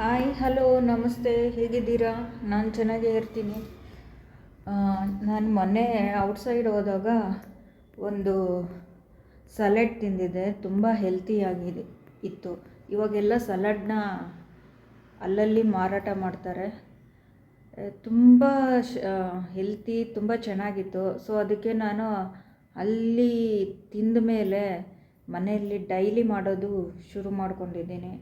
Hi hello ನಮಸ್ತೆ, ಹೇಗಿದ್ದೀರಾ? ನಾನು ಚೆನ್ನಾಗೇ ಇರ್ತೀನಿ. ನಾನು ಮೊನ್ನೆ ಔಟ್ಸೈಡ್ ಹೋದಾಗ ಒಂದು ಸಲಾಡ್ ತಿಂದಿದ್ದೆ. ತುಂಬ ಹೆಲ್ತಿಯಾಗಿದೆ ಇತ್ತು. ಇವಾಗೆಲ್ಲ ಸಲಾಡ್ನ ಅಲ್ಲಲ್ಲಿ ಮಾರಾಟ ಮಾಡ್ತಾರೆ. ತುಂಬ ಹೆಲ್ತಿ ತುಂಬ ಚೆನ್ನಾಗಿತ್ತು. ಸೊ ಅದಕ್ಕೆ ನಾನು ಅಲ್ಲಿ ತಿಂದ ಮೇಲೆ ಮನೆಯಲ್ಲಿ ಡೈಲಿ ಮಾಡೋದು ಶುರು ಮಾಡ್ಕೊಂಡಿದ್ದೀನಿ.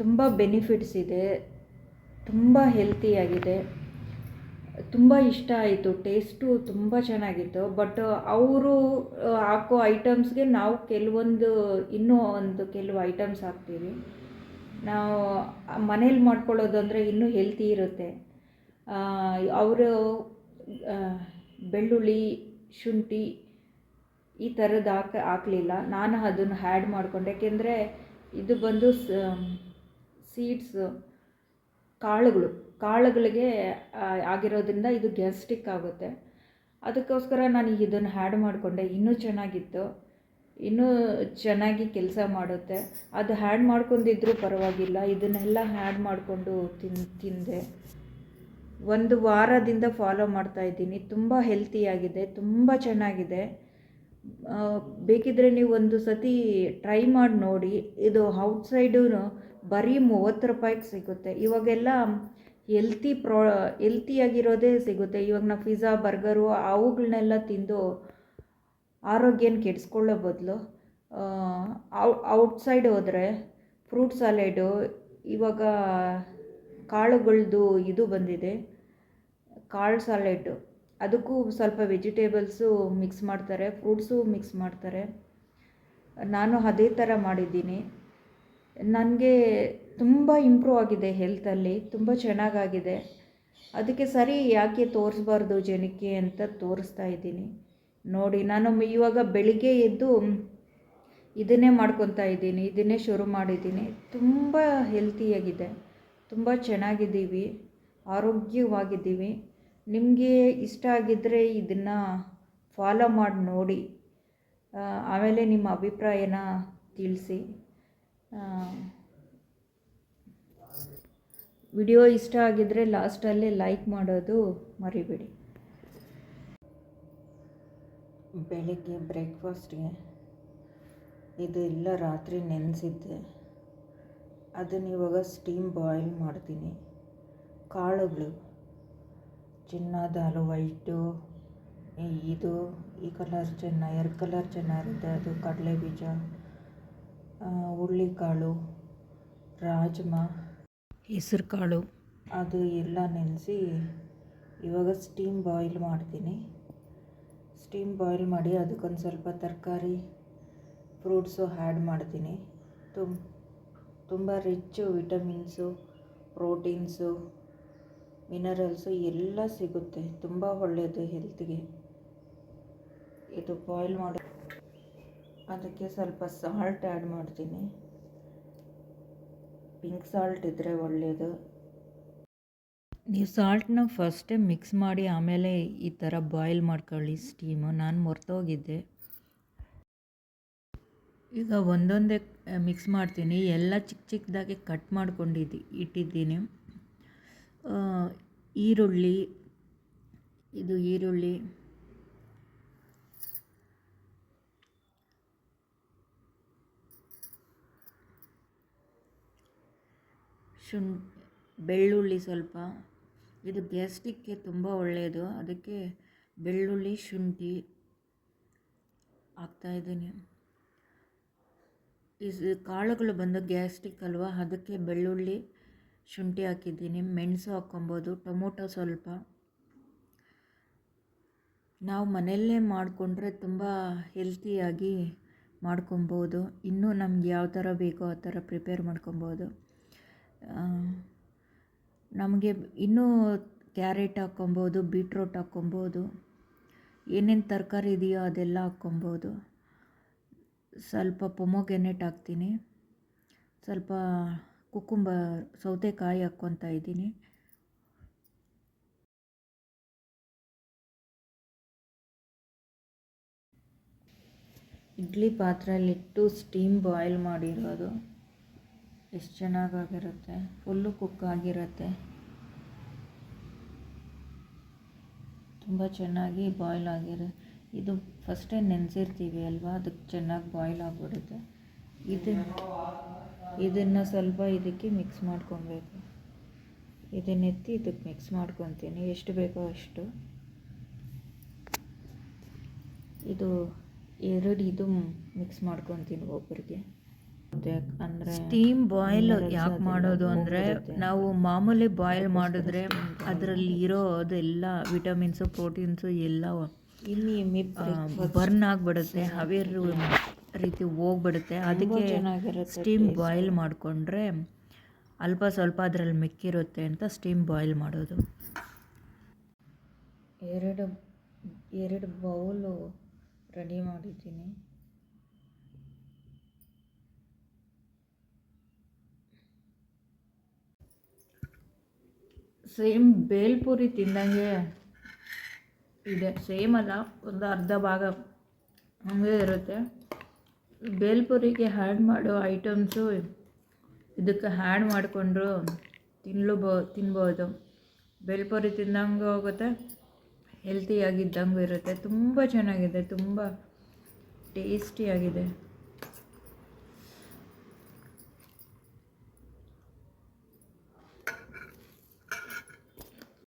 ತುಂಬ ಬೆನಿಫಿಟ್ಸ್ ಇದೆ, ತುಂಬ ಹೆಲ್ತಿಯಾಗಿದೆ ತುಂಬ ಇಷ್ಟ ಆಯಿತು ಟೇಸ್ಟು ತುಂಬ ಚೆನ್ನಾಗಿತ್ತು. ಬಟ್ ಅವರು ಹಾಕೋ ಐಟಮ್ಸ್ಗೆ ನಾವು ಕೆಲವೊಂದು, ಇನ್ನೂ ಒಂದು ಕೆಲವು ಐಟಮ್ಸ್ ಹಾಕ್ತೀವಿ. ನಾವು, ಮನೇಲಿ ಮಾಡ್ಕೊಳ್ಳೋದು ಅಂದರೆ ಇನ್ನೂ ಹೆಲ್ತಿ ಇರುತ್ತೆ. ಅವರು ಬೆಳ್ಳುಳ್ಳಿ, ಶುಂಠಿ ಈ ಥರದ್ದು ಹಾಕ, ಹಾಕಲಿಲ್ಲ. ನಾನು ಅದನ್ನು ಹ್ಯಾಡ್ ಮಾಡಿಕೊಂಡೆ. ಏಕೆಂದರೆ ಇದು ಬಂದು ಸೀಡ್ಸ್ ಕಾಳುಗಳು. ಕಾಳುಗಳಿಗೆ ಆಗಿರೋದ್ರಿಂದ ಇದು ಗ್ಯಾಸ್ಟಿಕ್ ಆಗುತ್ತೆ. ಅದಕ್ಕೋಸ್ಕರ ನಾನು ಇದನ್ನು ಹ್ಯಾಡ್ ಮಾಡಿಕೊಂಡೆ. ಇನ್ನೂ ಚೆನ್ನಾಗಿತ್ತು. ಇನ್ನೂ ಚೆನ್ನಾಗಿ ಕೆಲಸ ಮಾಡುತ್ತೆ. ಅದು ಹ್ಯಾಡ್ ಮಾಡ್ಕೊಂಡಿದ್ರೂ ಪರವಾಗಿಲ್ಲ. ಇದನ್ನೆಲ್ಲ ಹ್ಯಾಡ್ ಮಾಡಿಕೊಂಡು ತಿನ್, ತಿಂದೆ. ಒಂದು ವಾರದಿಂದ ಫಾಲೋ ಮಾಡ್ತಾಯಿದ್ದೀನಿ ತುಂಬ ಹೆಲ್ತಿಯಾಗಿದೆ ತುಂಬ ಚೆನ್ನಾಗಿದೆ. ಬೇಕಿದ್ದರೆ ನೀವು ಒಂದು ಸತಿ ಟ್ರೈ ಮಾಡಿ ನೋಡಿ. ಇದು ಔಟ್ಸೈಡು ಬರೀ ಮೂವತ್ತು ರೂಪಾಯಿಗೆ ಸಿಗುತ್ತೆ. ಇವಾಗೆಲ್ಲ ಎಲ್ತಿ ಪ್ರೋ ಎಲ್ತಿಯಾಗಿರೋದೇ ಸಿಗುತ್ತೆ. ಇವಾಗ ನಾವು ಪಿಜ್ಜಾ ಬರ್ಗರು ಅವುಗಳನ್ನೆಲ್ಲ ತಿಂದು ಆರೋಗ್ಯನ ಕೆಡಿಸ್ಕೊಳ್ಳೋ ಬದಲು ಔಟ್ಸೈಡ್ ಹೋದರೆ ಫ್ರೂಟ್ ಸಾಲೆಡು ಇವಾಗ ಕಾಳುಗಳದ್ದು ಇದು ಬಂದಿದೆ. ಕಾಳು ಸಾಲೆಡ್ಡು ಅದಕ್ಕೂ ಸ್ವಲ್ಪ ವೆಜಿಟೇಬಲ್ಸು ಮಿಕ್ಸ್ ಮಾಡ್ತಾರೆ, ಫ್ರೂಟ್ಸು ಮಿಕ್ಸ್ ಮಾಡ್ತಾರೆ. ನಾನು ಅದೇ ಥರ ಮಾಡಿದ್ದೀನಿ. ನನಗೆ ತುಂಬ ಇಂಪ್ರೂವ್ ಆಗಿದೆ ಹೆಲ್ತಲ್ಲಿ, ತುಂಬ ಚೆನ್ನಾಗಾಗಿದೆ. ಅದಕ್ಕೆ ಸರಿ ಯಾಕೆ ತೋರಿಸ್ಬಾರ್ದು ಜನಕ್ಕೆ ಅಂತ ತೋರಿಸ್ತಾ ಇದ್ದೀನಿ. ನೋಡಿ, ನಾನು ಇವಾಗ ಬೆಳಿಗ್ಗೆ ಎದ್ದು ಇದನ್ನೇ ಮಾಡ್ಕೊತಾ ಇದ್ದೀನಿ, ಇದನ್ನೇ ಶುರು ಮಾಡಿದ್ದೀನಿ. ತುಂಬ ಹೆಲ್ತಿಯಾಗಿದೆ, ತುಂಬ ಚೆನ್ನಾಗಿದ್ದೀವಿ, ಆರೋಗ್ಯವಾಗಿದ್ದೀವಿ. ನಿಮಗೆ ಇಷ್ಟ ಆಗಿದ್ದರೆ ಇದನ್ನು ಫಾಲೋ ಮಾಡಿ ನೋಡಿ. ಆಮೇಲೆ ನಿಮ್ಮ ಅಭಿಪ್ರಾಯನ ತಿಳಿಸಿ. ವಿಡಿಯೋ ಇಷ್ಟ ಆಗಿದ್ದರೆ ಲಾಸ್ಟಲ್ಲೇ ಲೈಕ್ ಮಾಡೋದು ಮರಿಬೇಡಿ. ಬೆಳಿಗ್ಗೆ ಬ್ರೇಕ್ಫಾಸ್ಟ್ಗೆ ಇದೆಲ್ಲ ರಾತ್ರಿ ನೆನೆಸಿದ್ದೆ. ಅದನ್ನು ಇವಾಗ ಸ್ಟೀಮ್ ಬಾಯ್ಲ್ ಮಾಡ್ತೀನಿ. ಕಾಳುಗಳು. ಚಿನ್ನದ ವೈಟು ಇದು ಈ ಕಲರ್ ಚೆನ್ನ ಎರಡು ಕಲರ್ ಚೆನ್ನಾಗಿರುತ್ತೆ ಅದು ಕಡಲೆ ಬೀಜ ಹುರುಳಿಕಾಳು ರಾಜ್ಮಾ. ಹೆಸರುಕಾಳು. ಅದು ಎಲ್ಲ ನೆನೆಸಿ ಇವಾಗ ಸ್ಟೀಮ್ ಬಾಯ್ಲ್ ಮಾಡ್ತೀನಿ. ಸ್ಟೀಮ್ ಬಾಯ್ಲ್ ಮಾಡಿ ಅದಕ್ಕೊಂದು ಸ್ವಲ್ಪ ತರಕಾರಿ ಫ್ರೂಟ್ಸು ಆ್ಯಡ್ ಮಾಡ್ತೀನಿ. ತುಂಬ ತುಂಬ ರಿಚ್ಚು ವಿಟಮಿನ್ಸು ಪ್ರೋಟೀನ್ಸು ಮಿನರಲ್ಸು ಎಲ್ಲ ಸಿಗುತ್ತೆ. ತುಂಬ ಒಳ್ಳೆಯದು ಹೆಲ್ತ್ಗೆ ಇದು ಬಾಯ್ಲ್ ಮಾಡಿ. ಅದಕ್ಕೆ ಸ್ವಲ್ಪ ಸಾಲ್ಟ್ ಆ್ಯಡ್ ಮಾಡ್ತೀನಿ. ಪಿಂಕ್ ಸಾಲ್ಟ್ ಇದ್ದರೆ ಒಳ್ಳೆಯದು ನೀವು ಸಾಲ್ಟನ್ನ ಫಸ್ಟೇ ಮಿಕ್ಸ್ ಮಾಡಿ ಆಮೇಲೆ ಈ ಥರ ಬಾಯ್ಲ್ ಮಾಡ್ಕೊಳ್ಳಿ ಸ್ಟೀಮು ನಾನು ಮರ್ತೋಗಿದ್ದೆ. ಈಗ ಒಂದೊಂದೇ ಮಿಕ್ಸ್ ಮಾಡ್ತೀನಿ. ಎಲ್ಲ ಚಿಕ್ಕ ಚಿಕ್ಕದಾಗಿ ಕಟ್ ಮಾಡ್ಕೊಂಡಿದ್ದು, ಇಟ್ಟಿದ್ದೀನಿ. ಈರುಳ್ಳಿ, ಇದು ಈರುಳ್ಳಿ. ಶುಂ ಬೆಳ್ಳುಳ್ಳಿ ಸ್ವಲ್ಪ. ಇದು ಗ್ಯಾಸ್ಟಿಕ್ಗೆ ತುಂಬ ಒಳ್ಳೆಯದು ಅದಕ್ಕೆ ಬೆಳ್ಳುಳ್ಳಿ, ಶುಂಠಿ ಹಾಕ್ತಾಯಿದ್ದೀನಿ ಇದು ಕಾಳುಗಳು ಬಂದು ಗ್ಯಾಸ್ಟ್ರಿಕ್ ಅಲ್ವಾ? ಅದಕ್ಕೆ ಬೆಳ್ಳುಳ್ಳಿ ಶುಂಠಿ ಹಾಕಿದ್ದೀನಿ, ಮೆಣಸು ಹಾಕ್ಕೊಬೋದು, ಟೊಮೊಟೊ ಸ್ವಲ್ಪ. ನಾವು ಮನೆಯಲ್ಲೇ ಮಾಡಿಕೊಂಡ್ರೆ ತುಂಬ ಹೆಲ್ತಿಯಾಗಿ ಮಾಡ್ಕೊಬೋದು. ಇನ್ನೂ ನಮ್ಗೆ ಯಾವ ಥರ ಬೇಕೋ ಆ ಥರ ಪ್ರಿಪೇರ್ ಮಾಡ್ಕೊಬೋದು. ನಮಗೆ ಇನ್ನೂ ಕ್ಯಾರೆಟ್ ಹಾಕ್ಕೊಬೋದು, ಬೀಟ್ರೋಟ್ ಹಾಕ್ಕೊಬೋದು, ಏನೇನು ತರಕಾರಿ ಇದೆಯೋ ಅದೆಲ್ಲ ಹಾಕ್ಕೊಬೋದು. ಸ್ವಲ್ಪ ಪೊಮೊಗೆನೆಟ್ ಹಾಕ್ತೀನಿ. ಸ್ವಲ್ಪ ಕುಕ್ಕುಂಬರ್ ಸೌತೆಕಾಯಿ ಹಾಕ್ಕೊತಾ ಇದ್ದೀನಿ. ಇಡ್ಲಿ ಪಾತ್ರೆಯಲ್ಲಿಟ್ಟು ಸ್ಟೀಮ್ ಬಾಯ್ಲ್ ಮಾಡಿರೋದು. ಎಷ್ಟು ಚೆನ್ನಾಗಾಗಿರುತ್ತೆ. ಫುಲ್ಲು ಕುಕ್ ಆಗಿರುತ್ತೆ. ತುಂಬ ಚೆನ್ನಾಗಿ ಬಾಯ್ಲ್ ಆಗಿದೆ ಇದು ಫಸ್ಟೇ ನೆನೆಸಿರ್ತೀವಿ ಅಲ್ವಾ? ಅದಕ್ಕೆ ಚೆನ್ನಾಗಿ ಬಾಯ್ಲ್ ಆಗಿಬಿಡುತ್ತೆ. ಇದು ಇದನ್ನು ಸ್ವಲ್ಪ ಇದಕ್ಕೆ ಮಿಕ್ಸ್ ಮಾಡ್ಕೊಬೇಕು. ಇದನ್ನೆತ್ತಿ ಇದಕ್ಕೆ ಮಿಕ್ಸ್ ಮಾಡ್ಕೊತೀನಿ. ಎಷ್ಟು ಬೇಕೋ ಅಷ್ಟು. ಇದು ಎರಡು ಇದು ಮಿಕ್ಸ್ ಮಾಡ್ಕೊತೀನಿ ಒಬ್ಬರಿಗೆ ಅಂದರೆ ಸ್ಟೀಮ್ ಬಾಯ್ಲ್ ಯಾಕೆ ಮಾಡೋದು ಅಂದರೆ ನಾವು ಮಾಮೂಲಿ ಬಾಯ್ಲ್ ಮಾಡಿದ್ರೆ ಅದರಲ್ಲಿ ಇರೋದೆಲ್ಲ ವಿಟಮಿನ್ಸು ಪ್ರೋಟೀನ್ಸು ಎಲ್ಲ ಬರ್ನ್ ಆಗಿಬಿಡುತ್ತೆ. ಹವೇರು ರೀತಿ ಹೋಗ್ಬಿಡುತ್ತೆ. ಅದಕ್ಕೆ ಸ್ಟೀಮ್ ಬಾಯ್ಲ್ ಮಾಡಿಕೊಂಡ್ರೆ ಅಲ್ಪ ಸ್ವಲ್ಪ ಅದರಲ್ಲಿ ಮೆಕ್ಕಿರುತ್ತೆ ಅಂತ ಸ್ಟೀಮ್ ಬಾಯ್ಲ್ ಮಾಡೋದು. ಎರಡು ಎರಡು ಬೌಲು ರೆಡಿ ಮಾಡಿದ್ದೀನಿ. ಸೇಮ್ ಬೇಲ್ಪುರಿ ತಿಂದಂಗೆ ಇದೆ. ಸೇಮ್ ಅಲ್ಲ ಒಂದು ಅರ್ಧ ಭಾಗ ಹಂಗೆ ಇರುತ್ತೆ. ಬೇಲ್ಪುರಿಗೆ ಹ್ಯಾಡ್ ಮಾಡೋ ಐಟಮ್ಸು ಇದಕ್ಕೆ ಹ್ಯಾಡ್ ಮಾಡಿಕೊಂಡ್ರು ತಿನ್ಲೂಬೋ, ತಿನ್ಬೋದು. ಬೇಲ್ಪುರಿ ತಿಂದಂಗೂ ಹೋಗುತ್ತೆ ಹೆಲ್ತಿಯಾಗಿದ್ದಂಗೂ ಇರುತ್ತೆ. ತುಂಬ ಚೆನ್ನಾಗಿದೆ, ತುಂಬ ಟೇಸ್ಟಿಯಾಗಿದೆ